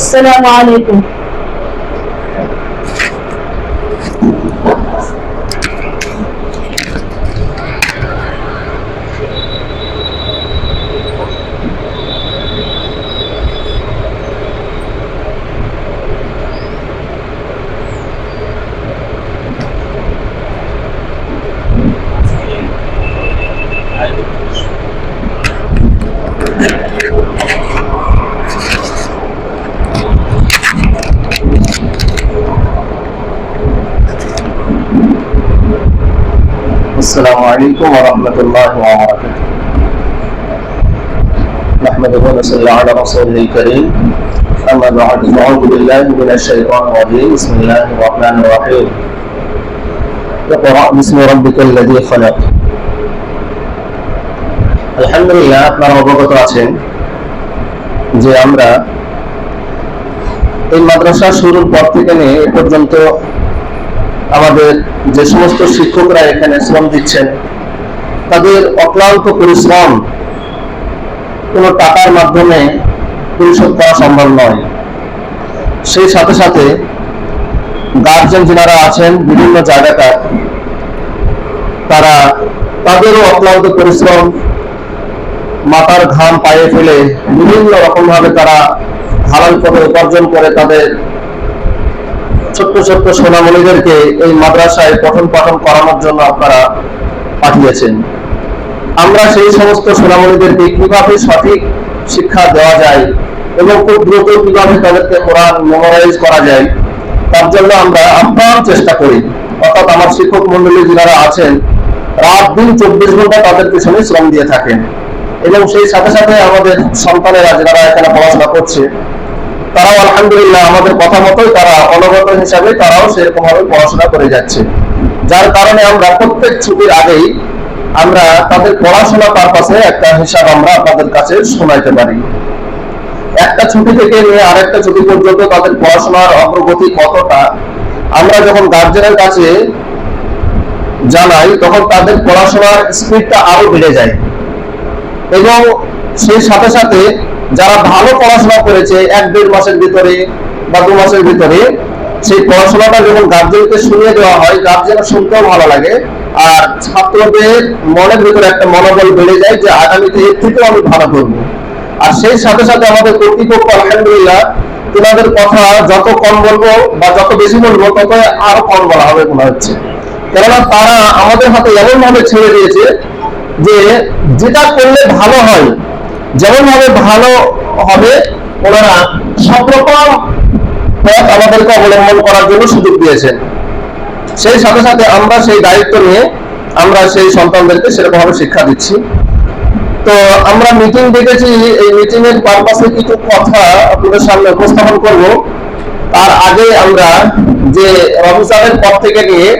Assalamu alaikum. عليكم ورحمة الله وبركاته نحمده ونصلي على رسوله الكريم أما بعد فأعوذ بالله من الشيطان الرجيم بسم الله الرحمن الرحيم اقرأ باسم ربك الذي خلق আলহামদুলিল্লাহ আপনারা অবগত আছেন যে আমরা এই মাদ্রাসা শুরুর পর থেকে নিয়ে এ পর্যন্ত আমাদের যে সমস্ত শিক্ষকরা এখানে শ্রম দিচ্ছেন তাদের অক্লান্ত পরিশ্রম কোনো টাকার মাধ্যমে পরিশোধ করা সম্ভব নয়। সেই সাথে সাথে গার্জেন যারা আছেন বিভিন্ন জায়গাকার, তারা তাদেরও অক্লান্ত পরিশ্রম, মাথার ঘাম পায়ে ফেলে বিভিন্ন রকম ভাবে তারা হালাল করে উপার্জন করে তাদের ছোট্ট ছোট্ট সোনামণিদেরকে এই মাদ্রাসায় পঠন পাঠন করানোর জন্য আপনারা পাঠিয়েছেন। আমরা সেই সমস্ত সোনামণিদেরকে কীভাবে সঠিক শিক্ষা দেওয়া যায় এবং খুব দ্রুত কীভাবে তাদেরকে কোরআন মেমোরাইজ করা যায়, তার জন্য আমরা আপ্রাণ চেষ্টা করি। অর্থাৎ আমার শিক্ষক মন্ডলী যারা আছেন, রাত দিন চব্বিশ ঘণ্টা তাদের পিছনে শ্রম দিয়ে থাকেন। এবং সেই সাথে সাথে আমাদের সন্তানেরা যারা এখানে পড়াশোনা করছে, তারাও আলহামদুলিল্লাহ আমাদের কথা মতোই তারা অনগত হিসাবে তারাও সেরকম ভাবে পড়াশোনা করে যাচ্ছে। যার কারণে আমরা প্রত্যেক ছুটির আগেই আমরা তাদের পড়াশোনা পারপাসে একটা হিসাব আমরা আপনাদের কাছে শোনাইতে পারি। একটা ছুটি থেকে নিয়ে আরেকটা ছুটি পর্যন্ত তাদের পড়াশোনার অগ্রগতি কতটা, আমরা যখন গার্জেনের কাছে জানাই, তখন তাদের পড়াশোনার স্পিডটা আরও বেড়ে যায়। এবং সেই সাথে সাথে যারা ভালো পড়াশোনা করেছে, এক দেড় মাসের ভিতরে বা দু মাসের ভিতরে, সেই পড়াশোনাটা যখন গার্জেনকে শুনিয়ে দেওয়া হয় গার্জেনের শুনতেও ভালো লাগে। আর ছাত্রদের মনের ভিতরে একটা মনোবল বেড়ে যায় যে আগামীতে এর থেকেও আমি ভালো করব। আর সেই সাথে সাথে আমাদের কর্তৃপক্ষ, আলহামদুলিল্লাহ তোমাদের কথা যত কম বলব বা যত বেশি বলব, তত আরও কম বলা হবে মনে হচ্ছে। কেননা তারা আমাদের হাতে এমন ভাবে ছেড়ে দিয়েছে যে যেটা করলে ভালো হয় যেমন ভাবে ভালো হবে, ওনারা সব রকম পথ আমাদেরকে অবলম্বন করার জন্য সুযোগ দিয়েছেন। সেই সাথে সাথে আমরা সেই দায়িত্ব নিয়ে আমরা সেই সন্তানদেরকে সেরকম ভাবে শিক্ষা দিচ্ছি। তো আমরা মিটিং ডেকেছি, এই মিটিং এর পারপাসে কিছু কথা আপনাদের সামনে উপস্থাপন করব। তার আগে আমরা যে রমজানের পর থেকে নিয়ে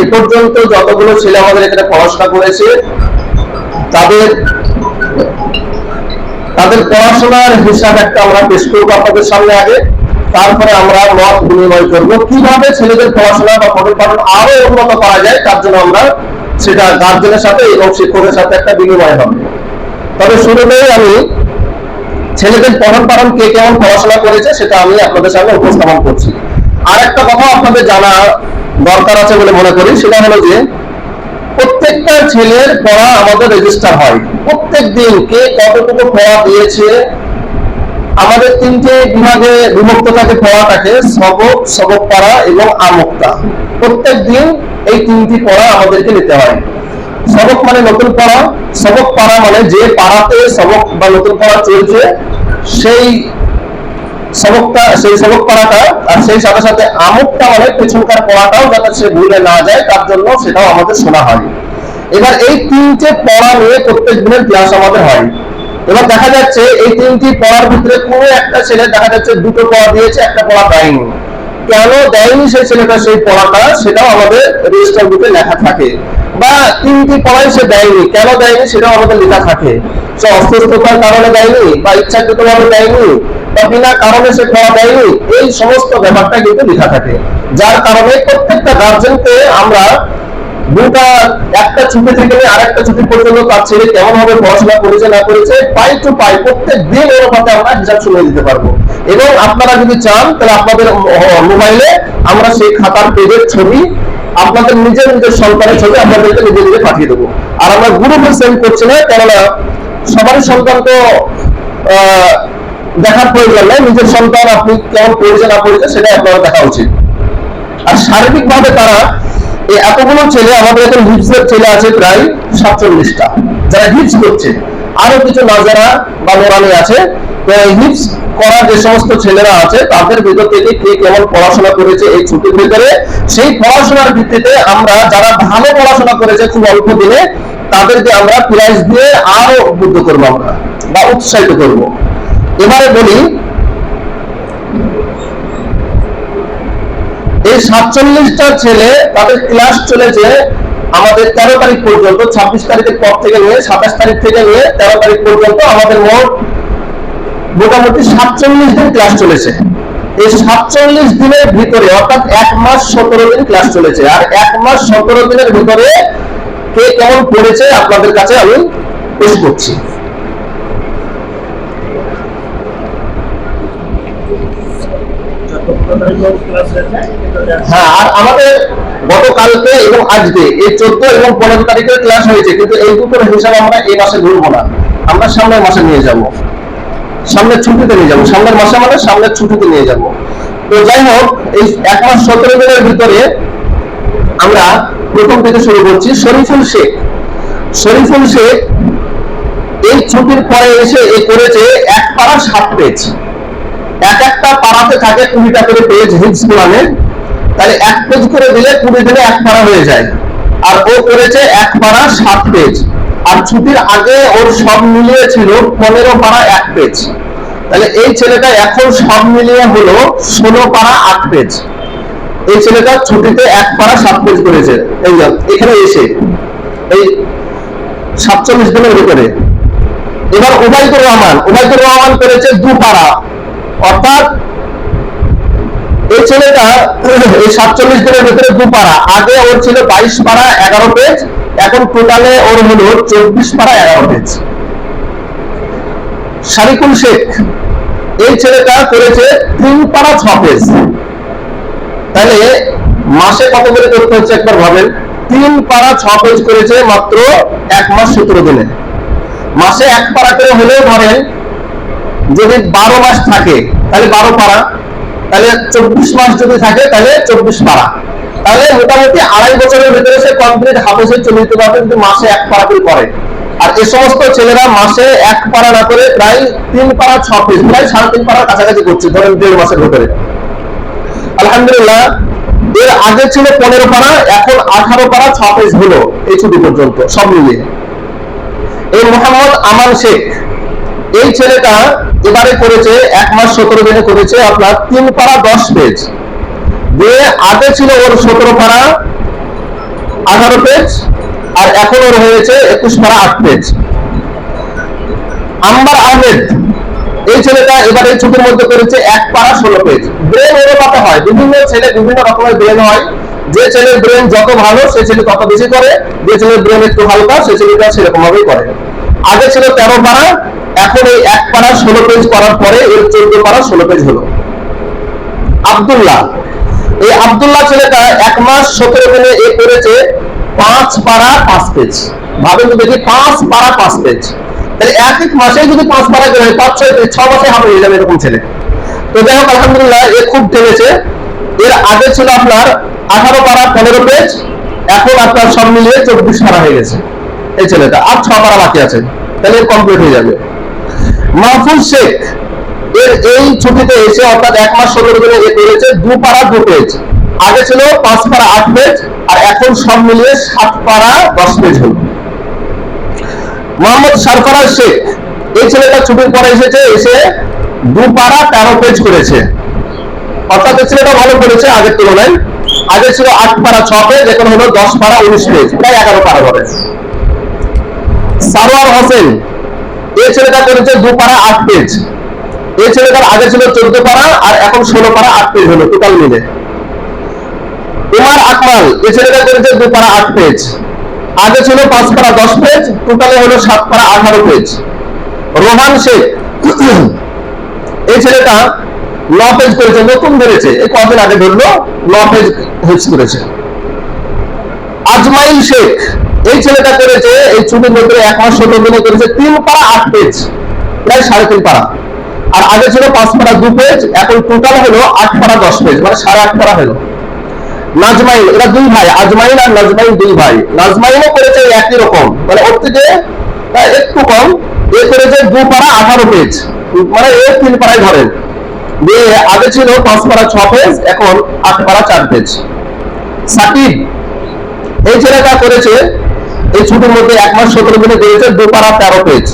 এ পর্যন্ত যতগুলো ছেলে আমাদের এখানে পড়াশোনা করেছে, তাদের তাদের পড়াশোনার হিসাব একটা আমরা পেশ করব আপনাদের সামনে আগে। তারপরে আমরা মত বিনিময় করব। কীভাবে ছেলেদের পড়াশোনা বা পঠন আরও উন্নত করা যায়, তার জন্য আমরা সেটা গার্জেনের সাথে এবং শিক্ষকের সাথে একটা বিনিময় হবে। তবে শুরুতেই আমি ছেলেদের পঠন পাঠন কে কেমন পড়াশোনা করেছে, সেটা আমি আপনাদের সামনে উপস্থাপন করছি। আর একটা কথা আপনাদের জানা দরকার আছে বলে মনে করি, সেটা হলো যে প্রত্যেকটা ছেলের পড়া আমাদের রেজিস্টার হয়। প্রত্যেক দিন কে কতটুকু পড়া দিয়েছে আমাদের তিনটে বিভাগে বিভক্ত থাকে পড়াটাকে, সবক সবক পড়া এবং আমুক্তা প্রত্যেক দিন এই তিনটি পড়া আমাদেরকে নিতে হয়। সবক মানে নতুন পড়া সবক পড়া মানে যে পাড়াতে সবক বা নতুন পড়া চলছে, সেই সবকটা, সেই সবক পড়াটা আর সেই সাথে সাথে আমুকটা মানে পেছনকার পড়াটাও যাতে সে ভুলে না যায়, তার জন্য সেটাও আমাদের শোনা হয়। এবার এই তিনটে পড়া নিয়ে প্রত্যেক দিনের ক্লাস আমাদের হয়। এবার দেখা যাচ্ছে এই তিনটি পড়ার ভিতরে কোনো একটা ছেলে দেখা যাচ্ছে দুটো পড়া দিয়েছে, একটা পড়া দেয়নি। কেন দেয়নি সেই ছেলেটা সেই পড়াটা? সেটাও আমাদের রেজিস্টার বুকে লেখা থাকে। বা তিনটি পড়াই সে দেয়নি। কেন দেয়নি? সেটাও আমাদের লেখা থাকে। সে অসুস্থতার কারণে দেয়নি, বা ইচ্ছাকৃত ভাবে দেয়নি, বা বিনা কারণে সে পড়া দেয়নি, এই সমস্ত ব্যাপারটা কিন্তু লেখা থাকে। যার কারণে প্রত্যেকটা গার্জেনকে আমরা একটা ছুটি থেকে আরেকটা ছুটি পর্যন্ত তার ছেলে কেমন ভাবে পড়াশোনা করেছে, না করেছে, পাই টু পাই, প্রত্যেক দিন অনুপাতে আমরা হিসাব শুনে দিতে পারব। এবং আপনারা যদি চান, তাহলে আপনাদের মোবাইলে আমরা সেই খাতার পেজের ছবি, আপনাদের নিজের নিজের সন্তানের ছবি আপনাদেরকে নিজে নিজে পাঠিয়ে দেবো। আর আমরা গ্রুপে সেন্ড করছি না, কেননা সবারই সন্তান তো দেখার প্রয়োজন নেই, নিজের সন্তান আপনি কেমন পড়েছে, না পড়েছে সেটা আপনারা দেখা উচিত। আর শারীরিক ভাবে তারা এতগুলো ছেলে, আমাদের এখন হিপসের ছেলে আছে প্রায় সাতচল্লিশটা। যারা হিপস করছে আরও কিছু নাজারা বা নোরানি আছে। তো হিপস করা যে সমস্ত ছেলেরা আছে, তাদের ভিতর থেকে কে কেমন পড়াশোনা করেছে এই ছুটির ভিতরে, সেই পড়াশোনার ভিত্তিতে আমরা যারা ভালো পড়াশোনা করেছে খুব অল্প দিনে, তাদেরকে আমরা প্রাইজ দিয়ে আরও উদ্বুদ্ধ করব আমরা, বা উৎসাহিত করব। এবারে বলি এই সাতচল্লিশটা ছেলে তাদের ক্লাস চলেছে আমাদের তেরো তারিখ পর্যন্ত, ছাব্বিশ তারিখের পর থেকে নিয়ে, সাতাশ তারিখ থেকে নিয়ে তেরো তারিখ পর্যন্ত আমাদের মোট মোটামুটি সাতচল্লিশ দিন ক্লাস চলেছে। এই সাতচল্লিশ দিনের ভিতরে, অর্থাৎ এক মাস সতেরো দিন ক্লাস চলেছে। আর এক মাস সতেরো দিনের ভিতরে কে কেমন পড়েছে আপনাদের কাছে আমি পেশ করছি। হ্যাঁ আর আমাদের গতকালকে এবং আজকে এই চোদ্দ এবং পনেরো তারিখের ক্লাস হয়েছে, কিন্তু এই দুটোর হিসাব আমরা এই মাসে ধরবো না। আমরা সামনের মাসে নিয়ে যাব। সামনের ছুটিতে নিয়ে যাব। সামনের মাসে মানে সামনের ছুটিতে নিয়ে যাব। তো যাই হোক, এই এক মাস সতেরো দিনের ভিতরে আমরা প্রথম থেকে শুরু করছি শরীফুল শেখ। শরীফুল শেখ এই ছুটির পরে এসে এ করেছে এক পাড়া সাত পেজ এক একটা পাড়াতে থাকে কুড়িটা করে পেজ হিপস তাহলে এক পেজ করে দিলে কুড়ি দিনে এক পাড়া হয়ে যায়। আর ও করেছে এক পাড়া সাত পেজ। আর ছুটির আগে ওর সব মিলিয়ে ছিল পনেরো পাড়া এক পেজ। তাহলে এই ছেলেটা এখন সব মিলিয়ে হলো ষোলো পাড়া আট পেজ। এই ছেলেটা ছুটিতে এক পাড়া সাত পেজ করেছে। এই এখানে এসে, এই সাতচল্লিশ দিনের ভিতরে। এবার উবাইদুর রহমান উবাইদুর রহমান করেছে দু পাড়া। অর্থাৎ এই ছেলেটা এই সাতচল্লিশ দিনের ভিতরে দু পাড়া। আগে ওর ছিল বাইশ পাড়া, এগারো পেজ এখন টোটালে ওর চব্বিশ এগারো পেজ শারিকুল শেখ, এই ছেলেটা করেছে তিন পাড়া, ছ পেজ তাহলে মাসে কত করে করতে হচ্ছে একবার ভাবেন? তিন পাড়া, ছ পেজ করেছে মাত্র এক মাস সতেরো দিনে। মাসে এক পাড়া করে হলেও ধরেন যদি বারো মাস থাকে, তাহলে বারো পাড়া তাহলে চব্বিশ মাস যদি থাকে, তাহলে চব্বিশ পাড়া তাহলে মোটামুটি আড়াই বছরের ভিতরে সে কমপ্লিট হাফেজে চলে যেতে পারবে কিন্তু মাসে এক পাড়া করে করে। আর এই সমস্ত ছেলেরা মাসে এক পাড়া না করে প্রায় তিন পাড়া ছ পিস, প্রায় সাড়ে তিন পাড়ার কাছাকাছি করছে, ধরেন দেড় মাসের ভিতরে। আলহামদুলিল্লাহ, এর আগে ছিল পনেরো পাড়া এখন আঠারো পাড়া ছ পিস হলো এই ছুটি পর্যন্ত, সব মিলিয়ে। এই মোহাম্মদ আমান শেখ, এই ছেলেটা এবারে করেছে, এক মাস সতেরো দিনে করেছে আপনার তিন পাড়া দশ পেজ দিয়ে আগে ছিল ওর সতেরো পাড়া আঠারো পেজ আর এখন ওর হয়েছে একুশ পাড়া আট পেজ আম্বার আহমেদ, এই ছেলেটা এবার এই ছুটির মধ্যে করেছে এক পাড়া ষোলো পেজ ব্রেন অনুপাতে হয়, বিভিন্ন ছেলে বিভিন্ন রকমের ব্রেন হয়। যে ছেলের ব্রেন যত ভালো, সে ছেলে তত বেশি করে। যে ছেলের ব্রেন একটু হালকা, সে ছেলেটা সেরকম ভাবেই করে। আগে ছিল তেরো পাড়া এখন এই এক পাড়া ষোলো পেজ করার পরে এর চোদ্দ পাড়া ষোলো পেজ হলো। আব্দুল্লাহ। এই আব্দুল্লাহ ছেলেটা এক মাস সতেরো দিনে এ করেছে পাঁচ পাড়া পাঁচ পেজ ভাবেন তো দেখি পাঁচ পাড়া পাঁচ পেজ তাহলে এক এক মাসে যদি পাঁচ পাড়া করে পাঁচ ছয় পেজ, ছ মাসে হাফ হয়ে যাবে এরকম ছেলে। তো যাই হোক আলহামদুলিল্লাহ এ খুব টেনেছে। এর আগে ছিল আপনার আঠারো পাড়া পনেরো পেজ এখন আপনার সব মিলিয়ে চব্বিশ পাড়া হয়ে গেছে। এই ছেলেটা। আর ছ পাড়া বাকি আছে। তাহলে কমপ্লিট হয়ে যাবে। মাহফুজ শেখ, এর এই ছুটিতে এসে অর্থাৎ এক মাস সতেরো দিনে করেছে, দু পাড়া দু পেজ আগে ছিল পাঁচ পাড়া আট পেজ আর এখন সব মিলিয়ে সাত পাড়া দশ পেজ হল। মোহাম্মদ সরফরাজ শেখ, এই ছেলেটা ছুটির পরে এসেছে, এসে দু পাড়া তেরো পেজ করেছে। অর্থাৎ এই ছেলেটা ভালো করেছে আগের তুলনায়। আগে ছিল আট পাড়া ছ পেজ এখন হলো দশ পাড়া উনিশ পেজ প্রায় এগারো পাড়া হবে সারোয়ার হোসেন এই ছেলেটা করেছে দু পাড়া আট পেজ এই ছেলেটার আগে ছিল চোদ্দ পাড়া আর এখন ষোলো পাড়া আট পেজ হলো টোটাল মিলে। উমার আকমাল, এই ছেলেটা করেছে দুই পারা আট পেজ আগে ছিল পাঁচ পারা দশ পেজ টোটালে হলো সাত পারা আঠারো পেজ রোহান শেখ, এই ছেলেটা ন পেজ করেছে, নতুন ধরেছে। এই কদিন আগে ধরলো ন পেজ করেছে। আজমাইল শেখ এই ছেলেটা করেছে, এই ছুটির মধ্যে এক মাস সতেরো দিনে করেছে, তিন পাড়া আট পেজ প্রায় সাড়ে তিন পাড়া। আর আগে ছিল পাঁচ পারা দু পেজ এখন টোটাল হলো আট পাড়া দশ পেজ মানে সাড়ে আট পাড়া হলো। নাজমাইন, এরা দুই ভাই, আজমাইন আর নাজমাইন দুই ভাই। নাজমাইনও করেছে একই রকম মানে ওর থেকে একটু কম, এ করেছে দু পাড়া আঠারো পেজ মানে এ তিন পাড়ায় ধরেন দিয়ে আগে ছিল পাঁচ পাড়া ছ পেজ এখন আট পাড়া চার পেজ সাকিব, এই ছেলেটা করেছে এই ছুটির মধ্যে এক মাস সতেরো দিনে করেছে দু পারা তেরো পেজ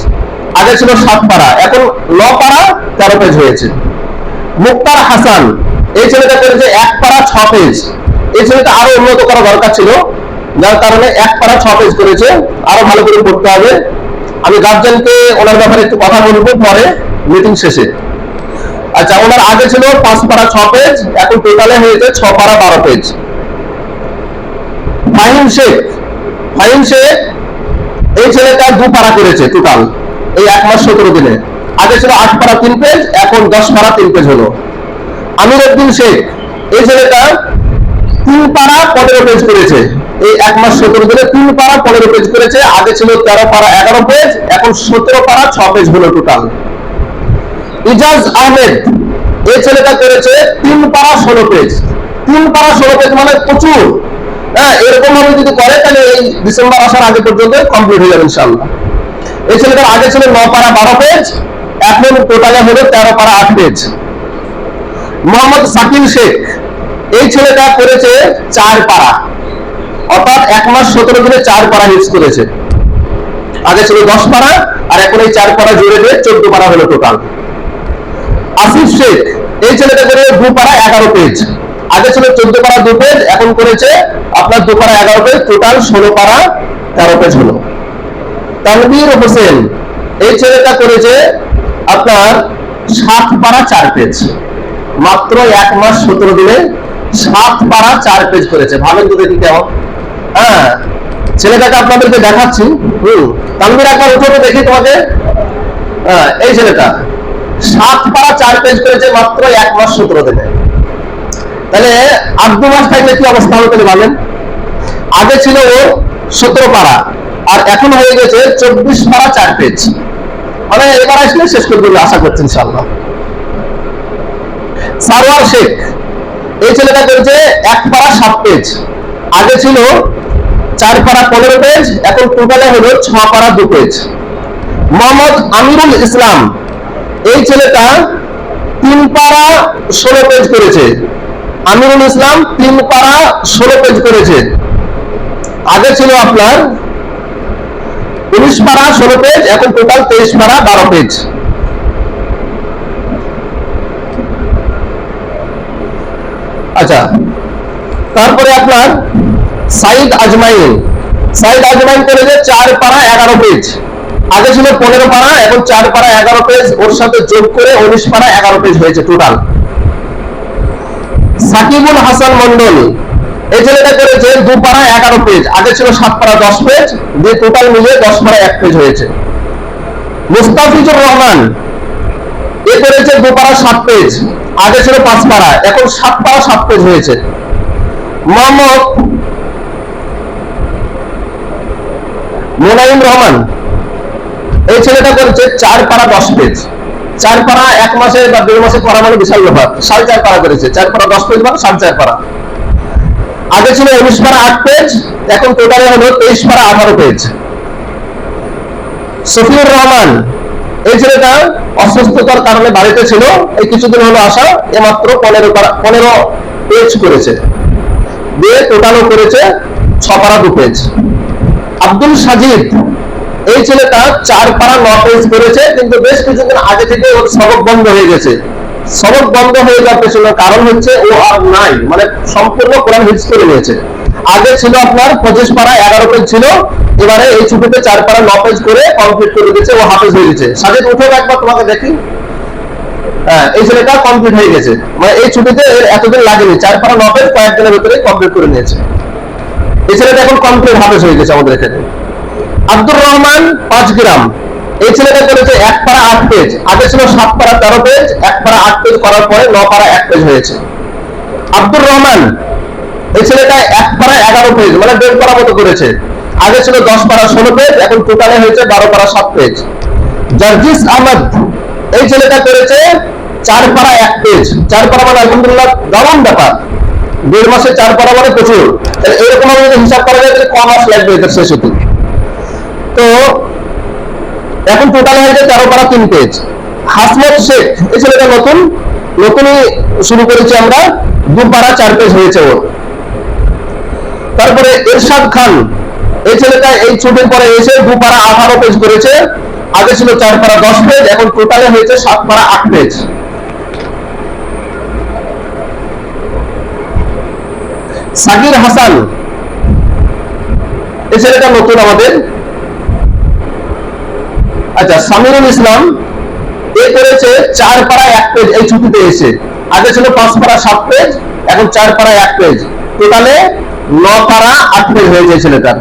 আগে ছিল সাত পারা এখন ন পারা তেরো পেজ হয়েছে। মুক্তার হাসান, এই ছেলেটা করেছে এক পারা ছ পেজ এই ছেলেটা আরও উন্নত করা দরকার ছিল, যার কারণে এক পারা ছ পেজ করেছে। আরও ভালো করে পড়তে হবে। আমি গার্জেনকে ওনার ব্যাপারে একটু কথা বলব পরে মিটিং শেষে। আচ্ছা ওনার আগে ছিল পাঁচ পারা ছ পেজ এখন টোটালে হয়েছে ছ পারা বারো পেজ ফাহিম শেখ ফাহিম শেখ এই ছেলেটা দু পারা করেছে টোটাল এই এক মাস সতেরো দিনে। আগে ছিল আট পারা তিন পেজ এখন দশ পারা তিন পেজ হলো। আমির উদ্দিন শেখ, এই ছেলেটা তিন পারা পনেরো পেজ করেছে। এই এক মাস সতেরো দিনে তিন পারা পনেরো পেজ করেছে। আগে ছিল তেরো পারা এগারো পেজ এখন সতেরো পারা ছ পেজ হলো টোটাল ইজাজ আহমেদ, এই ছেলেটা করেছে তিন পারা ষোলো পেজ তিন পারা ষোলো পেজ মানে প্রচুর। হ্যাঁ এরকম ভাবে যদি করে, তাহলে এই ডিসেম্বর আসার আগে পর্যন্ত কমপ্লিট হয়ে যাবে ইনশাল্লাহ এই ছেলেটার আগে ছিল ন পারা বারো পেজ এখন টোটালে হলো তেরো পারা আট পেজ মোহাম্মদ সাকিল শেখ, এই ছেলেটা করেছে চার পারা অর্থাৎ এক মাস সতেরো দিনে চার পারা হিউজ করেছে। আগে ছিল দশ পারা আর এখন এই চার পারা জুড়ে দিয়ে চোদ্দ পারা হলো টোটাল আসিফ শেখ, এই ছেলেটা করে দু পারা এগারো পেজ আগে ছিল চোদ্দ পারা দু পেজ এখন করেছে আপনার দু পারা এগারো পেজ টোটাল ষোলো পারা তেরো পেজ হলো। তানভীর হোসেন, এই ছেলেটা করেছে আপনার সাত পারা চার পেজ মাত্র এক মাস সতেরো দিনে সাত পারা চার পেজ করেছে। ভালো তো দেখি কেমন। হ্যাঁ ছেলেটাকে আপনাদেরকে দেখাচ্ছি। হম, তানভীর একবার উঠো দেখি তোমাকে। হ্যাঁ এই ছেলেটা সাত পারা চার পেজ করেছে মাত্র এক মাস সতেরো দিনে। তাহলে আট দু মাস থাকলে কি অবস্থা হবে তাহলে ভাবেন আগে ছিল ও সতেরো পারা আর এখন হয়ে গেছে চব্বিশ পারা চার পেজ মানে এবার আসলে শেষ করে দেবে, আশা করছি ইনশাল্লাহ সারোয়ার শেখ, এই ছেলেটা করেছে এক পারা সাত পেজ আগে ছিল চার পারা পনেরো পেজ এখন টোটালে হলো ছ পারা দু পেজ মোহাম্মদ আমিরুল ইসলাম, এই ছেলেটা তিন পারা ষোলো পেজ করেছে। আমিরুল ইসলাম তিন পারা ষোলো পেজ করেছে। আগে ছিল আপনার উনিশ পারা ষোলো পেজ এখন টোটাল তেইশ পারা বারো পেজ আচ্ছা তারপরে আপনার সাইদ আজমাইন। সাইদ আজমাইন করেছে চার পারা এগারো পেজ আগে ছিল পনেরো পারা এখন চার পারা এগারো পেজ ওর সাথে যোগ করে উনিশ পারা এগারো পেজ হয়েছে টোটাল সাকিবুল হাসান মন্ডল এই ছেলেটা করেছে দু পারা এগারো পেজ আগে ছিল সাত পারা দশ পেজ দিয়ে টোটাল মিলিয়ে দশ পারা এক পেজ হয়েছে। মুস্তাফিজুর রহমান, এ করেছে দু পারা সাত পেজ আগে ছিল পাঁচ পারা এখন সাত পারা সাত পেজ হয়েছে। মোহাম্মদ মোনাইম রহমান, এই ছেলেটা করেছে চার পারা দশ পেজ চার পারা এক মাসে বা দেড় মাসে পড়া মানে বিশাল ব্যাপার। সাড়ে চার পারা করেছে। চার পারা দশ পেজ মানে সাড়ে চার পারা আগে ছিল উনিশ পারা আট পেজ এখন টোটালে হলো তেইশ পারা আঠারো পেজ সফিউর রহমান, এই ছেলেটা অসুস্থতার কারণে বাড়িতে ছিল। এই কিছুদিন হলো আসা এ মাত্র পনেরো পনেরো পেজ করেছে। দিয়ে টোটালও করেছে ছ পারা দু পেজ আব্দুল সাজিদ এই ছেলেটা চার পাড়া ন পেজ করেছে, কিন্তু বেশ কিছুদিন আগে থেকে ওর সবক বন্ধ হয়ে গেছে। সবক বন্ধ হয়ে যাওয়ার পেছনে কারণ হচ্ছে ও আর নাই মানে সম্পূর্ণ কোরআন হিজ করে নিয়েছে। আগে ছিল আপনার পঁচিশ পাড়া এগারো পেজ ছিল, এবারে এই ছুটিতে চার পাড়া ন পেজ করে কমপ্লিট করে দিয়েছে, ও হাফেজ হয়ে গেছে। সাজিদ, উঠে একবার তোমাকে দেখি। হ্যাঁ এই ছেলেটা কমপ্লিট হয়ে গেছে। মানে এই ছুটিতে এর এতদিন লাগেনি চার পারা নবের কয়েকদিনের ভিতরে কমপ্লিট করে নিয়েছে। এই ছেলেটা এখন কমপ্লিট হাফেজ হয়ে গেছে আমাদের এখানে। আব্দুর রহমান, পাঁচ গ্রাম। এই ছেলেটা করেছে এক পারা আট পেজ আগে ছিল সাত পারা তেরো পেজ এক পারা আট পেজ করার পরে ন পারা এক পেজ হয়েছে। আব্দুর রহমান, এই ছেলেটা এক পারা এগারো পেজ মানে দেড় পারা মতো করেছে। আগে ছিল দশ পারা ষোলো পেজ এখন টোটালে হয়েছে বারো পারা সাত পেজ জার্জিস আহমদ, এই ছেলেটা করেছে চার পারা এক পেজ চার পারা মানে আলহামদুলিল্লাহ দারুণ ব্যাপার। দেড় মাসে চার পারা মানে প্রচুর। এরকম হিসাব করা যায়, তাহলে ক মাস লাগবে এদের শেষ হতে? তো এখন টোটাল হয়েছে তেরো পারা তিন পেজ হাসমত শেখ এই ছেলেটা নতুন, নতুনই শুরু করেছি আমরা, দু চার পেজ হয়েছে ওর। তারপরে এরশাদ খান এই ছেলেটা এই ছুটির পরে এসে দু আঠারো পেজ করেছে, আগে ছিল চার পারা দশ পেজ এখন টোটালে হয়েছে সাত পারা আট পেজ সাকির হাসান এই ছেলেটা নতুন আমাদের। আচ্ছা সামিরুল ইসলাম এ করেছে চার পারা এক পেজ এই ছুটিতে এসে। আগে ছিল পাঁচ পারা সাত পেজ এখন চার পারা এক পেজ টোটালে ন পারা আট পেজ হয়ে যায় ছেলেটার।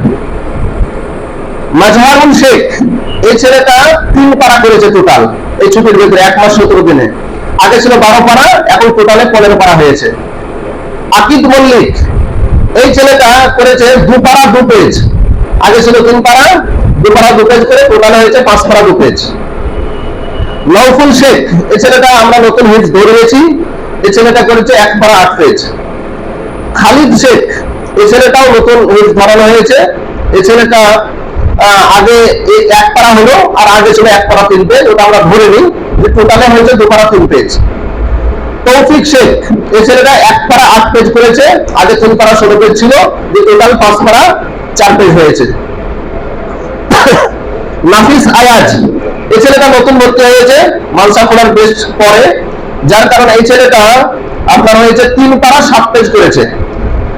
মাজহারুল শেখ, এই ছেলেটা তিন পারা করেছে টোটাল এই ছুটির ভিতরে, এক মাস সতেরো দিনে। আগে ছিল বারো পারা এখন টোটালে পনেরো পাড়া হয়েছে। আকিদ মল্লিক, এই ছেলেটা করেছে দু পারা দু পেজ আগে ছিল তিন পারা দু পারা দু পেজ করে টোটালে হয়েছে পাঁচ পারা দু পেজ নৌফুল শেখ এই ছেলেটা আমরা নতুন হিট ধরেছি এই ছেলেটা করেছে এক পারা আট পেজ খালিদ শেখ এই ছেলেটাও নতুন হিট ধরানো হয়েছে এই ছেলেটা আগে এক পারা হলো, আর আগে ছিল এক পারা তিন পেজ ওটা আমরা ধরে নিই যে টোটালে হয়েছে দু তিন পেজ তৌফিক শেখ এই ছেলেটা এক পারা আট পেজ করেছে, আগে তিন পারা ষোলো পেজ ছিল, যে টোটাল পাঁচ পারা চার পেজ হয়েছে। নাফিস আয়াজ। এই ছেলেটা নতুন ভর্তি হয়েছে, মানসা খোলার বেস্ট পরে। যার কারণে এই ছেলেটা আপনার হয়েছে তিন পারা সাত পেজ করেছে।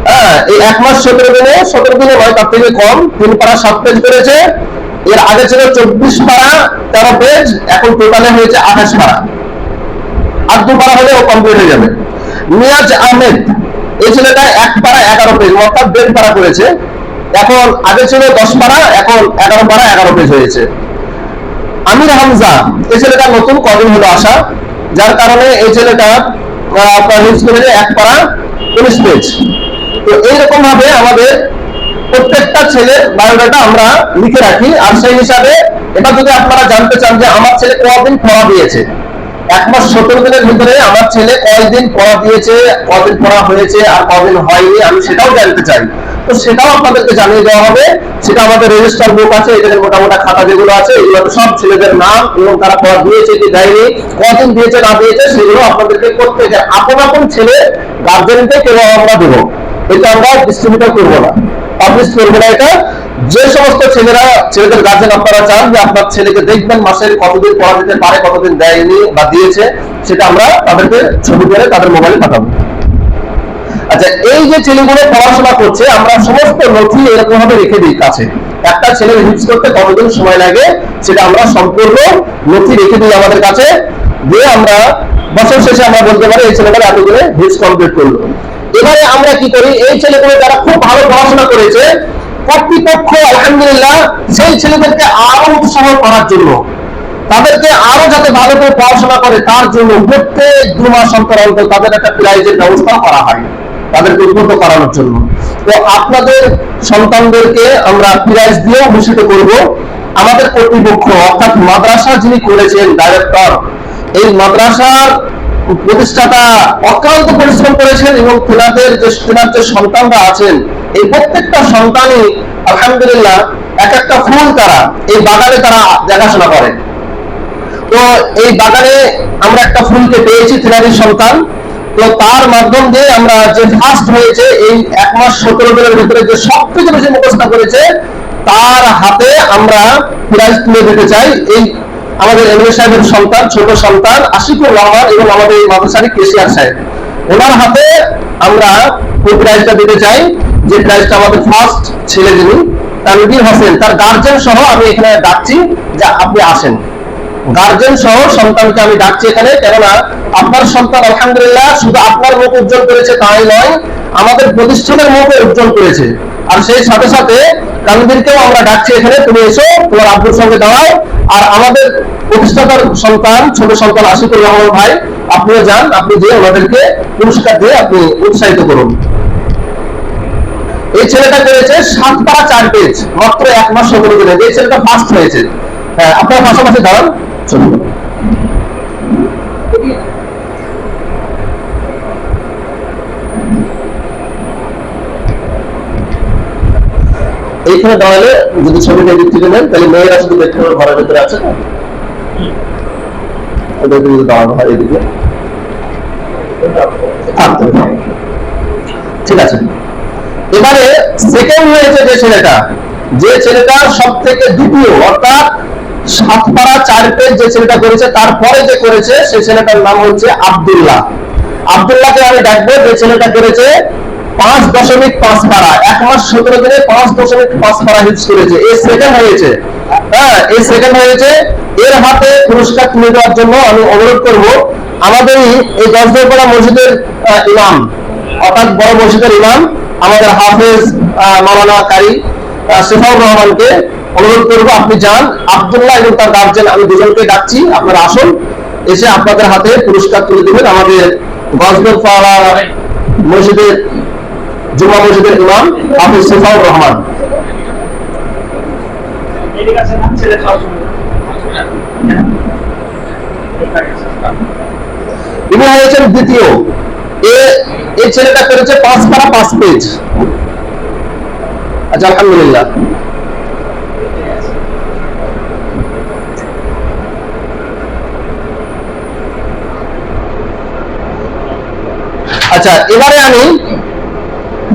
হ্যাঁ এই এক মাস সতেরো দিনে সতেরো দিনে তার থেকে কম, তিন পারা সাত পেজ করেছে। এর আগে ছিল চব্বিশ পারা তেরো পেজ এখন টোটালে হয়েছে আঠাশ পারা। আর দু পারা হলে ও কমপ্লিট হয়ে যাবে। নিয়াজ আহমেদ, এই ছেলেটা এক পারা এগারো পেজ অর্থাৎ দেড় পারা করেছে। এখন আগে ছিল দশ পারা এখন এগারো পারা এগারো পেজ হয়েছে। আমির হামজা, এই ছেলেটা নতুন কদিন হলো আসা, যার কারণে এই ছেলেটা আপনার হিপস করেছে এক পারা উনিশ পেজ তো এইরকম ভাবে আমাদের প্রত্যেকটা ছেলের বায়োডাটা আমরা লিখে রাখি, আর সেই হিসাবে এটা যদি আপনারা জানতে চান যে আমার ছেলে কদিন পড়া দিয়েছে, এক মাস সতেরো দিনের ভিতরে আমার ছেলে কয়দিন পড়া দিয়েছে, কদিন পড়া হয়েছে আর কদিন হয়নি, আমি সেটাও জানতে চাই। তো সেটাও আপনাদেরকে জানিয়ে দেওয়া হবে। সেটা আমাদের রেজিস্টার বুক আছে, এখানে মোটামোটা খাতা যেগুলো আছে এগুলো সব ছেলেদের নাম এবং তারা পড়া দিয়েছে কি দেয়নি, কদিন দিয়েছে না দিয়েছে, সেগুলো আপনাদেরকে প্রত্যেকে আপন আপন ছেলে গার্জেনকে কেউ আমরা দেবো? এটা আমরা ডিস্ট্রিবিউটার করব না। পাবলিশ করব না এটা। যে সমস্ত ছেলেরা, ছেলেদের গার্জেন আপনারা চান যে আপনার ছেলেকে দেখবেন মাসের কতদিন পড়া দিতে পারে, কতদিন দেয়নি বা দিয়েছে, সেটা আমরা তাদেরকে ছবি করে তাদের মোবাইলে পাঠাবো। আচ্ছা এই যে ছেলেগুলো পড়াশোনা করছে, আমরা সমস্ত নথি এরকম ভাবে রেখে দিই কাছে। একটা ছেলে হিপস করতে কতদিন সময় লাগে, সেটা আমরা সম্পূর্ণ নথি রেখে দিই আমাদের কাছে। দিয়ে আমরা বছর শেষে আমরা বলতে পারি, এই ছেলেটা এতদিনে হিপস কমপ্লিট করল। এবারে আমরা কি করি, এই ছেলেগুলো যারা খুব ভালো পড়াশোনা করেছে, কর্তৃপক্ষ, আলহামদুলিল্লাহ, সেই ছেলেদেরকে আরও উৎসাহ করার জন্য, তাদেরকে আরও যাতে ভালো করে পড়াশোনা করে, তার জন্য প্রত্যেক দু মাস অন্তর অন্তর তাদের একটা প্রাইজের ব্যবস্থা করা হয়। তাদেরকে উদ্বুদ্ধ করানোর জন্য। তো আপনাদের সন্তানদেরকে আমরা প্রাইজ দিয়েও ভূষিত করব। আমাদের কর্তৃপক্ষ, অর্থাৎ মাদ্রাসা যিনি করেছেন ডাইরেক্টর এই মাদ্রাসার প্রতিষ্ঠাতা অক্লান্ত পরিশ্রম করেছেন এবং তেনাদের যে, তেনার যে সন্তানরা আছেন, এই প্রত্যেকটা সন্তানই আলহামদুলিল্লাহ এক একটা ফুল তারা, এই বাগানে তারা দেখাশোনা করেন। তো এই বাগানে আমরা একটা ফুলকে পেয়েছি তেনারি সন্তান। তো তার মাধ্যম দিয়ে আমরা যে ফার্স্ট হয়েছে, এই এক মাস সতেরো দিনের ভিতরে যে সব থেকে বেশি মুখস্থ করেছে, তার হাতে আমরা প্রাইজ তুলে দিতে চাই। এই আমাদের এমএলএ সাহেবের সন্তান, ছোট সন্তান, আশিকুর রহমান এবং আমাদের এই মাদ্রাসারি কেশিয়ার সাহেব। ওনার হাতে আমরা ওই প্রাইজটা দিতে চাই, যে প্রাইজটা আমাদের ফার্স্ট ছেলে যিনি, তানভীর হোসেন। তার গার্জেন সহ আমি এখানে ডাকছি যে আপনি আসেন। গার্জেন সহ সন্তানকে আমি ডাকছি এখানে, কেননা আপনার সন্তান, আলহামদুলিল্লাহ, শুধু আপনার মুখ উজ্জ্বল করেছে তাই নয়, আমাদের প্রতিষ্ঠানের মুখে উজ্জ্বল করেছে। আর সেই সাথে সাথে তানভীরকেও আমরা ডাকছি এখানে, তুমি এসো, তোমার আব্বুর সঙ্গে দাঁড়াও। আর আমাদের প্রতিষ্ঠাতার সন্তান, ছোট সন্তান আশিকুর রহমান ভাই, আপনিও যান, আপনি যে ওনাদেরকে পুরস্কার দিয়ে আপনি উৎসাহিত করুন। এই ছেলেটা করেছে সাত পারা চার পেজ মাত্র এক মাস দিনে এই ছেলেটা ফার্স্ট হয়েছে। হ্যাঁ আপনার পাশাপাশি দাঁড়ান। এইখানে দাঁড়ালে যদি ছবিটা থেকে নেন, তাহলে মেয়েরা শুধু দেখতে পাবে ঘরের ভেতরে আছে। যদি দাঁড়ানো হয় এদিকে। ঠিক আছে। এবারে সেকেন্ড হয়েছে যে ছেলেটা যে ছেলেটা সব থেকে দ্বিতীয়, অর্থাৎ সাত পাড়া চার পেজ যে ছেলেটা করেছে, তারপরে যে করেছে, সেই ছেলেটার নাম হচ্ছে আব্দুল্লাহ। আব্দুল্লাহকে আমি ডাকবো যে ছেলেটা করেছে পাঁচ দশমিক পাঁচ পাড়া। এক মাস সতেরো দিনে পাঁচ দশমিক পাঁচ পাড়া হিটস করেছে। এই সেকেন্ড হয়েছে। হ্যাঁ এই সেকেন্ড হয়েছে। এর হাতে পুরস্কার তুলে দেওয়ার জন্য আমি অনুরোধ করব, আমাদেরই এই দশদরপাড়া মসজিদের ইমাম, অর্থাৎ বড় মসজিদের ইমাম, আমাদের হাফেজ মাওলানা কারি শেফাউর রহমানকে অনুরোধ করব, আপনি যান। আব্দুল্লাহ এবং তার গার্জেন আমি দুজনকে ডাকছি, আপনারা আসুন। এসে আপনাদের হাতে পুরস্কার তুলে দেবেন আমাদের গজদর পাড়া মসজিদের, জুমা মসজিদের ইমাম হাফেজ শেফাউর রহমান। দ্বিতীয়। ছেলেটা করেছে পাঁচ পারা পাঁচ পেজ। আচ্ছা আলহামদুলিল্লাহ। আচ্ছা এবারে আমি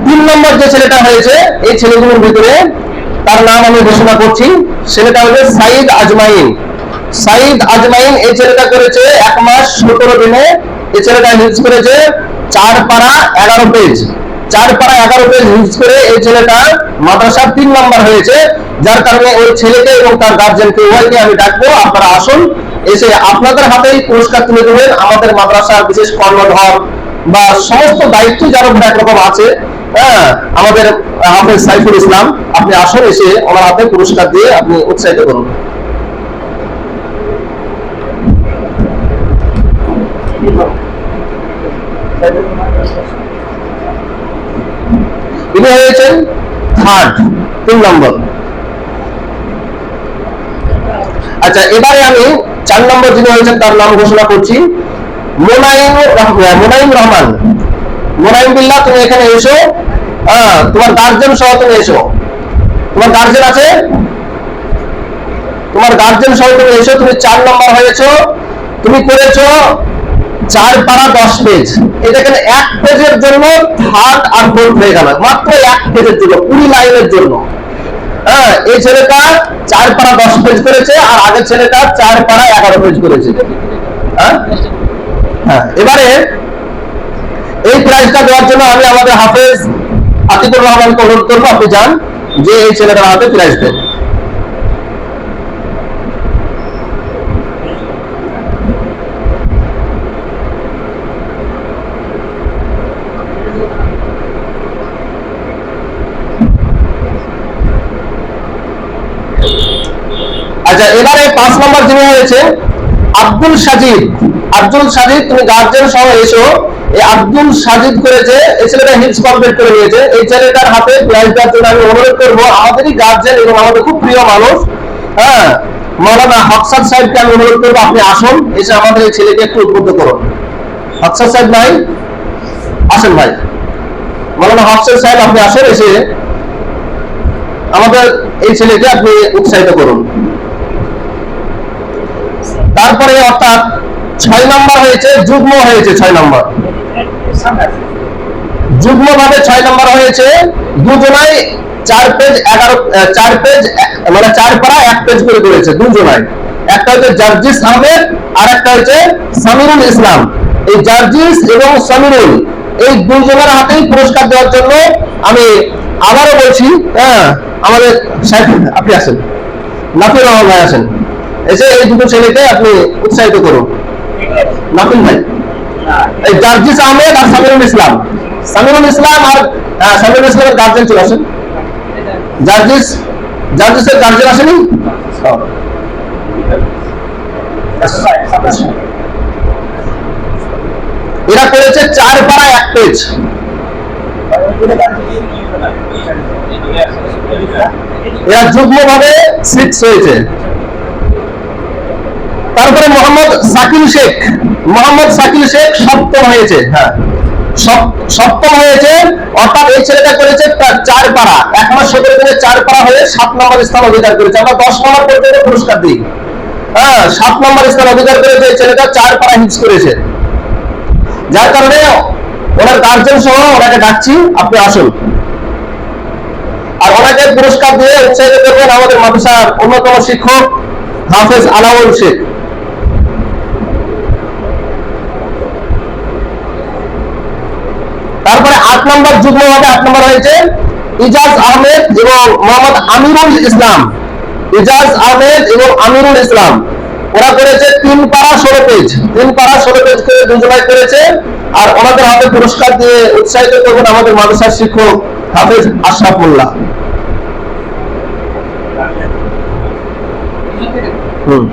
তিন নম্বর যে ছেলেটা হয়েছে, এই ছেলেগুলোর ভিতরে তার নাম আমি ঘোষণা করছি। ছেলেটা হচ্ছে সাইদ আজমাইন। সাইদ আজমাইন এই ছেলেটা করেছে এক মাস সতেরো দিনে। এই ছেলেটা হিলস করেছে চার পারা এগারো পেজ চার পারা এগারো পেজ হিলস করে এই ছেলেটা মাদ্রাসার তিন নম্বর হয়েছে। যার কারণে ওই ছেলেকে এবং তার গার্জেনকে উভয়কে আমি ডাকবো। আপনারা আসুন, এসে আপনাদের হাতেই পুরস্কার তুলে দেবেন। আমাদের মাদ্রাসার বিশেষ কর্ণধর বা সমস্ত দায়িত্ব যার উপর একরকম আছে হ্যাঁ আমাদের হাফেজ সাইফুল ইসলাম, আপনি আসুন এসে ওনার হাতে পুরস্কার দিয়ে আপনি উৎসাহিত করুন। তিনি হয়েছেন থার্ড তিন নম্বর। আচ্ছা এবারে আমি চার নম্বর যিনি হয়েছেন তার নাম ঘোষণা করছি। মোনাইম মোনাইম রহমান। মোনাইম বিল্লাহ, তুমি এখানে এসো। হ্যাঁ তোমার গার্জেন সহ তুমি এসো। তোমার গার্জেন আছে? তোমার গার্জেন সহ তুমি এসো, তুমি চার নম্বর হয়েছো। তুমি করেছ চার পারা দশ পেজ। এটা এখানে এক পেজের জন্য থার্ড আর ফোর্থ হয়ে গেল। মাত্র এক পেজের জন্য, কুড়ি লাইনের জন্য। হ্যাঁ এই ছেলেটা চার পারা দশ পেজ করেছে, আর আগের ছেলেটা চার পারা এগারো পেজ করেছে। হ্যাঁ হ্যাঁ এবারে এই প্রাইজটা দেওয়ার জন্য আমি আমাদের হাফেজ আতিকুর রহমানকে অনুরোধ করব আপনি যান, যে এই ছেলেটার হাতে প্রাইজ দেন। আচ্ছা এবারে পাঁচ নম্বর যিনি হয়েছে আব্দুল সাজিদ। আব্দুল সাজিদ, তুমি গার্জেন সহ এসো। এই আব্দুল সাজিদ করেছে, এই ছেলেটা হিলস কমপ্লিট করে নিয়েছে। এই ছেলেটার হাতে প্রাইজ দেওয়ার জন্য আমি অনুরোধ করব, আমাদেরই গার্জেন এবং আমাদের খুব প্রিয় মানুষ হ্যাঁ? মৌলানা হকসাদ সাহেবকে আমি অনুরোধ করব, আপনি আসুন, এসে আমাদের এই ছেলেকে একটু উদ্বুদ্ধ করুন। হকসাদ সাহেব ভাই আসেন ভাই। মৌলানা হকসাদ সাহেব, আপনি আসুন, এসে আমাদের এই ছেলেকে আপনি উৎসাহিত করুন। তারপরে অর্থাৎ ছয় নম্বর হয়েছে, যুগ্ম হয়েছে ছয় নম্বর। যুগ্ম ভাবে ছয় নম্বর হয়েছে দুজনায় চার পেজ এগারো চার পেজ মানে চার পারা এক পেজ করে করেছে, দুজনাই। একটা হচ্ছে জার্জিস আহমেদ, আর একটা হচ্ছে সামিরুল ইসলাম। এই জার্জিস এবং সামিরুল, এই দুজনের হাতেই পুরস্কার দেওয়ার জন্য আমি আবারও বলছি হ্যাঁ আমাদের আপনি আসেন। নাফির রহমান ভাই আসেন। এসে এই দুটো ছেলেকে আপনি উৎসাহিত করুন। নাফিল ভাই। জার্জিস আহমেদ আর সামিরুল ইসলাম। সামিরুল ইসলাম আর হ্যাঁ, সামিরুল ইসলামের গার্জেন চলে আসেন। জার্জিস জার্জিসের গার্জেন আসেনি? এরা করেছে চার পাড়া এক পেজ এরা যুগ্ম ভাবে সিক্স হয়েছে। তারপরে মোহাম্মদ সাকিল শেখ। মোহাম্মদ সাকিল শেখ সপ্তম হয়েছে। হ্যাঁ। সপ্তম হয়েছে, অর্থাৎ এই ছেলেটা করেছে তার চার পাড়া। এক মাস সতেরো দিনে চার পাড়া হয়ে সাত নম্বর স্থান অধিকার করেছে। আমরা দশ নম্বর পর্যন্ত পুরস্কার দিই। হ্যাঁ সাত নম্বর স্থান অধিকার করেছে এই ছেলেটা, চার পাড়া হিটস করেছে। যার কারণে ওনার গার্জেন সহ ওনাকে ডাকছি, আপনি আসুন। আর ওনাকে পুরস্কার দিয়ে উৎসাহিত করবেন আমাদের মাদ্রাসার অন্যতম শিক্ষক হাফেজ আলাউল শেখ তারপরে আট নম্বর যুগ্ম ভাবে আট নম্বর হয়েছে ইজাজ আহমেদ এবং মোহাম্মদ আমিরুল ইসলাম। ইজাজ আহমেদ এবং আমিরুল ইসলাম। ওরা করেছে তিন পাড়া ষোলো পেজ। তিন পাড়া ষোলো পেজ করে দুজনাই করেছে। আর ওনাদের হাতে পুরস্কার দিয়ে উৎসাহিত করবেন আমাদের মাদ্রাসার শিক্ষক হাফেজ আশরাফ মোল্লা হুম।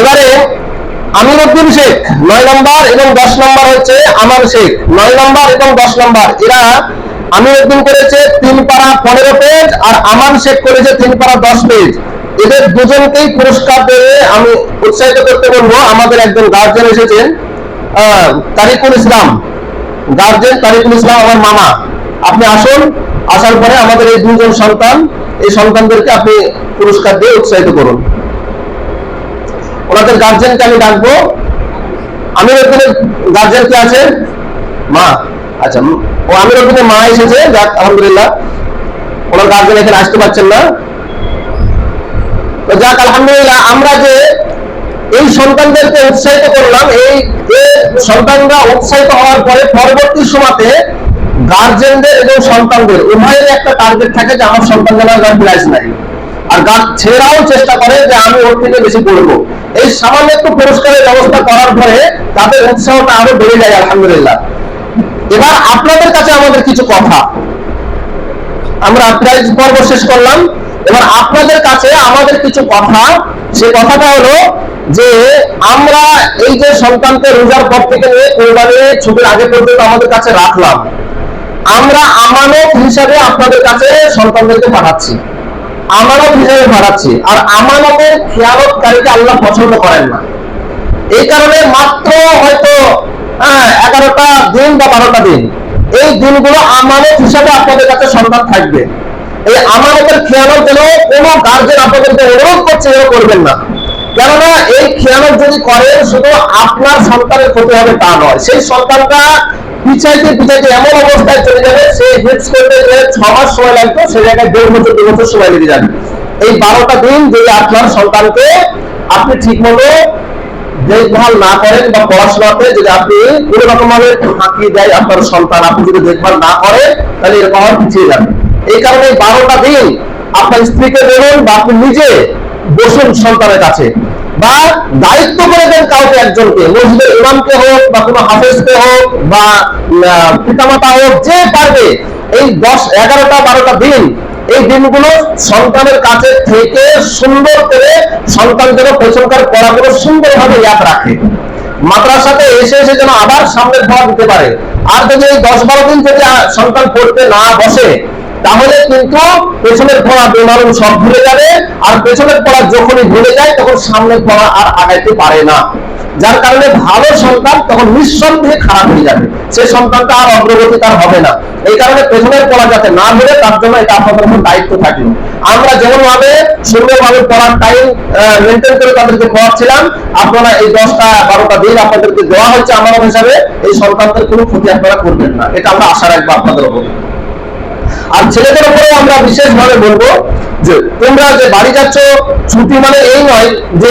এবারে আমিরুদ্দিন শেখ, নয় নম্বর এবং দশ নম্বর হচ্ছে আমান শেখ। নয় নম্বর এবং দশ নম্বর, এরা আমিরুদ্দিন করেছে তিন পাড়া পনেরো পেজ আর আমান শেখ করেছে তিন পাড়া দশ পেজ এদের দুজনকেই পুরস্কার দিয়ে আমি উৎসাহিত করতে বলব, আমাদের একজন গার্জেন এসেছেন তারিকুল ইসলাম। গার্জেন তারিকুল ইসলাম, আমার মামা। আপনি আসুন, আসার পরে আমাদের এই দুজন সন্তান এই সন্তানদেরকে আপনি পুরস্কার দিয়ে উৎসাহিত করুন। ওনাদের গার্জেনকে আমি ডাকবো। আমির উদ্দিনের গার্জেন কে আছে? মা। আচ্ছা ও আমির উদ্দিনের মা এসেছে। যাক, আলহামদুলিল্লাহ। ওনার গার্জেন এখানে আসতে পারছেন না। তো যাক, আলহামদুলিল্লাহ, আমরা যে এই সন্তানদেরকে উৎসাহিত করলাম, এই সন্তানরা উৎসাহিত হওয়ার পরে পরবর্তী সময়তে গার্জেনদের এবং সন্তানদের উভয়ের একটা টার্গেট থাকে যে আমার সন্তান যেন প্রাইজ নাই। আর ছেলেরাও চেষ্টা করে যে আমি ওর থেকে বেশি পড়ব এই সামান্য একটু পুরস্কারের ব্যবস্থা করার পরে তাদের উৎসাহটা আরও বেড়ে যায়, আলহামদুলিল্লাহ। এবার আপনাদের কাছে আমাদের কিছু কথা। আমরা প্রাইজ পর্ব শেষ করলাম। এবার আপনাদের কাছে আমাদের কিছু কথা। সে কথাটা হলো যে আমরা এই যে সন্তানকে রোজার পর থেকে নিয়ে কোরবানি ছুটির আগে পর্যন্ত আমাদের কাছে রাখলাম। আমরা আমানত হিসাবে আপনাদের কাছে সন্তানদেরকে পাঠাচ্ছি। আমানত হিসাবে পাঠাচ্ছি। আর আমানতের খেয়ালতকারীকে আল্লাহ পছন্দ করেন না। এই কারণে মাত্র হয়তো হ্যাঁ এগারোটা দিন বা বারোটা দিন, এই দিনগুলো আমানত হিসাবে আপনাদের কাছে সন্তান থাকবে। এই আমানতের খেয়ালত যেন কোনো গার্জেন আপনাদেরকে অনুরোধ করছে যেন করবেন না। কেননা এই খেয়ালত যদি করেন, শুধু আপনার সন্তানের ক্ষতি হবে তা নয়। সেই সন্তানটা পিছাইতে পিছাইতে এমন অবস্থায় চলে যাবে, সে হিটস করতে যে ছ মাস সময় লাগতো সে জায়গায় দেড় বছর, দু বছর সময় লেগে যাবে। এই বারোটা দিন যদি আপনার সন্তানকে আপনি ঠিক মতো দেখভাল না করেন বা পড়াশোনাতে যদি আপনি কোনো রকম ভাবে ফাঁকি দেয় আপনার সন্তান, আপনি যদি দেখভাল না করেন, তাহলে এরকম আবার পিছিয়ে যাবে। এই কারণে বারোটা দিন আপনার স্ত্রীকে বলুন বা আপনি নিজে বসুন সন্তানের কাছে। বা দায়িত্ব করে দেন কাউকে একজনকে, মসজিদের ইমামকে হোক বা কোনো হাফেজকে হোক বা পিতামাতা হোক, যে পারবে, এই দশ, এগারোটা, বারোটা দিন, এই দিনগুলো সন্তানের কাছে থেকে সুন্দর করে সন্তান যেন পেছনকার পড়াগুলো সুন্দরভাবে ইয়াদ রাখে। মাদ্রাসাতে এসে এসে যেন আবার সামনের পড়া দিতে পারে। আর যদি এই দশ, বারো দিন আ- সন্তান পড়তে না বসে তাহলে কিন্তু পেছনের পড়া বেমারুম সব ভুলে যাবে, আর পেছনের পড়া যখনই ভুলে যায়, তখন সামনের পড়া আর আগাইতে পারে না। যার কারণে ভালো সন্তান তখন নিঃসন্দেহে খারাপ হয়ে যাবে। সেই সন্তানটা আর অগ্রগতি তার হবে না। এই কারণে পেছনের পড়া যাতে না ভুলে তার জন্য এটা আপনাদের উপর দায়িত্ব থাকে। আমরা যেমন ভাবে সুন্দরভাবে পড়ার টাইম মেনটেন করে তাদেরকে পড়াচ্ছিলাম, আপনারা এই দশটা বারোটা দিন আপনাদেরকে দেওয়া হচ্ছে আমার হিসাবে এই সন্তানদের কোনো ক্ষতি আপনারা করবেন না। এটা আমরা আশা রাখব আপনাদের উপর। আর ছেলেদের উপরে আমরা বিশেষভাবে বলব যে তোমরা যে বাড়ি যাচ্ছ, ছুটি মানে এই নয় যে